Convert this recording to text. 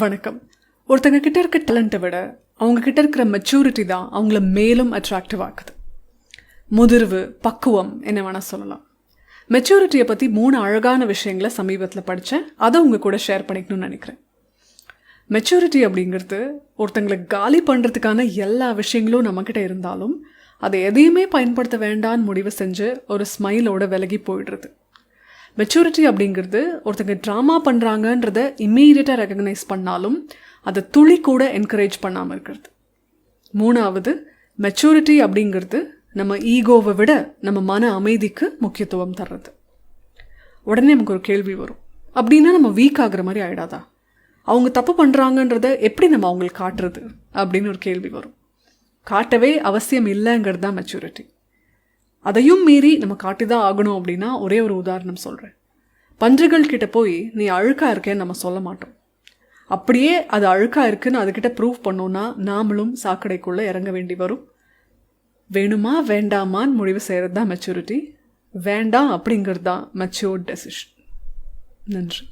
வணக்கம். ஒருத்தங்க கிட்ட இருக்க டேலண்ட்டை விட அவங்க கிட்ட இருக்கிற மெச்சூரிட்டி தான் அவங்கள மேலும் அட்ராக்டிவ் ஆக்குது. முதிர்வு பக்குவம் என்ன வேணால் சொல்லலாம். மெச்சூரிட்டியை பற்றி மூணு அழகான விஷயங்களை சமீபத்தில் படித்தேன் அதை உங்கள் கூட ஷேர் பண்ணிக்கணும்னு நினைக்கிறேன். மெச்சூரிட்டி அப்படிங்கிறது ஒருத்தங்களை காலி பண்ணுறதுக்கான எல்லா விஷயங்களும் நம்மக்கிட்ட இருந்தாலும் அதை எதையுமே பயன்படுத்த வேண்டான்னு முடிவு செஞ்சு ஒரு ஸ்மைலோட விலகி போயிடுறது. மெச்சூரிட்டி அப்படிங்கிறது ஒருத்தங்க ட்ராமா பண்ணுறாங்கன்றத இம்மீடியட்டாக ரெக்கக்னைஸ் பண்ணாலும் அதை துளி கூட என்கரேஜ் பண்ணாமல் இருக்கிறது. மூணாவது மெச்சூரிட்டி அப்படிங்கிறது நம்ம ஈகோவை விட நம்ம மன அமைதிக்கு முக்கியத்துவம் தர்றது. உடனே நமக்கு ஒரு கேள்வி வரும். அப்படின்னா நம்ம வீக் ஆகுற மாதிரி ஆகிடாதா அவங்க தப்பு பண்ணுறாங்கன்றத எப்படி நம்ம அவங்களுக்கு காட்டுறது? அப்படின்னு ஒரு கேள்வி வரும். காட்டவே அவசியம் இல்லைங்கிறது தான் மெச்சூரிட்டி அதையும் மீறி நம்ம காட்டி தான் ஆகணும் அப்படின்னா ஒரே ஒரு உதாரணம் சொல்கிறேன் பன்றிகள் கிட்ட போய் நீ அழுக்கா இருக்கேன்னு நம்ம சொல்ல மாட்டோம். அப்படியே அது அழுக்கா இருக்குன்னு அதுக்கிட்ட ப்ரூவ் பண்ணோன்னா நாமளும் சாக்கடைக்குள்ளே இறங்க வேண்டி வரும். வேணுமா வேண்டாமான்னு முடிவு செய்கிறது தான் மெச்சூரிட்டி வேண்டாம் அப்படிங்கிறது தான் மெச்சூர்ட் டெசிஷன் நன்றி.